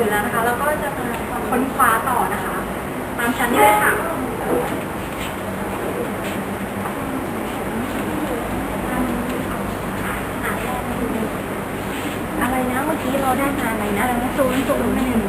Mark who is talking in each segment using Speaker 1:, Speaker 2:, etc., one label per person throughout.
Speaker 1: สืแล้วนะคะ แล้วก็จะมาค้นคว้าต่อนะคะ ตามชั้นนี้เลยค่ะอะไรนะเมื่อกี้เราได้งาอะไรนะเราตูนตูนไม่เห็น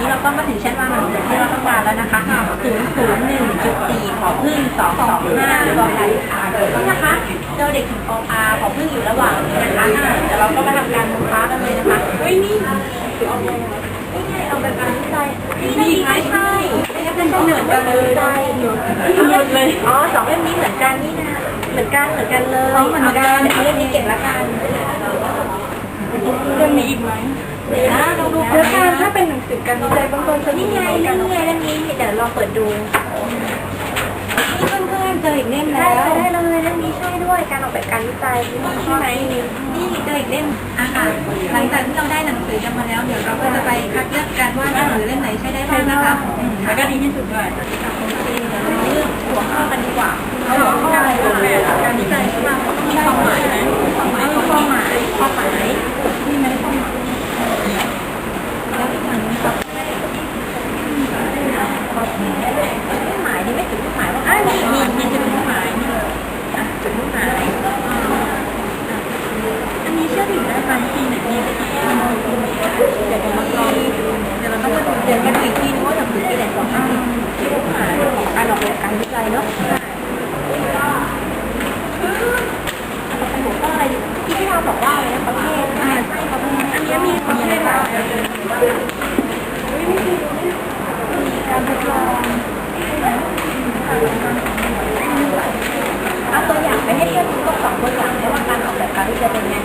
Speaker 1: นี้เราก็มาถึงชั้นวางหนังสือที่เราต้องการแล้วนะคะ001.4ขอพึ่ง225รอการค่ะนี่นะคะเจอเด็กถึงปพาขอพึ่งอยู่ระหว่างนี้นะคะเดี๋ยวเราก็มาทำการมูค้ากันเลยนะคะเฮ้ยนี่คือเอาเลยนี่ไงเอาแบบการวิจัยนี่ไม่ใช่ไม่ใช่เป็นเหมือนกันเลยได้หมดเลยอ๋อสองเล่มนี้เหมือนกันนี่นะเหมือนกันเหมือนกันเลยเหมือนกันเดี๋ยวเอาเล่มนี้เก็บละกันเล่มนี้อีกไหม นะลองดู
Speaker 2: เดี๋ยวการถ้าเป็นหนังสือการวิจัยเบื้องต้นจะ
Speaker 1: นี่ไง
Speaker 2: นี่
Speaker 1: ไงเล่มนี้เดี๋ยวลองเปิดดู
Speaker 2: นี่เพื่อนๆเจออีกเล่ม
Speaker 1: ได้
Speaker 2: แล้ว
Speaker 1: ได้เลยเล่มนี้ใช่ด้วยการออกแบบการวิจัยนี่ใช่ไหมนี่เจออีกเล่มอะค่ะหลังจากที่เราได้หนังสือกันมาแล้วเดี๋ยวเราก็จะไปคัดเลือกกันว่าหนังสือเล่มไหนใช้ได้บ้างนะคะ
Speaker 2: แล้วก็ดีที่สุดด้วย
Speaker 1: เลือกหัวข้อกันดีกว่าเขาบอกว่าการออกแบบการวิจัยใช่ไหมเขาต้องมีความหมายไหมความหมายความหมายความหมาย บอกว่าอะไรประเภทอันนี้มีประเภทแบบการทดลองอาตัวอย่างไปให้เพื่อนดูตัวสองตัวอย่างว่าการออกแบบการที่จะเป็นไง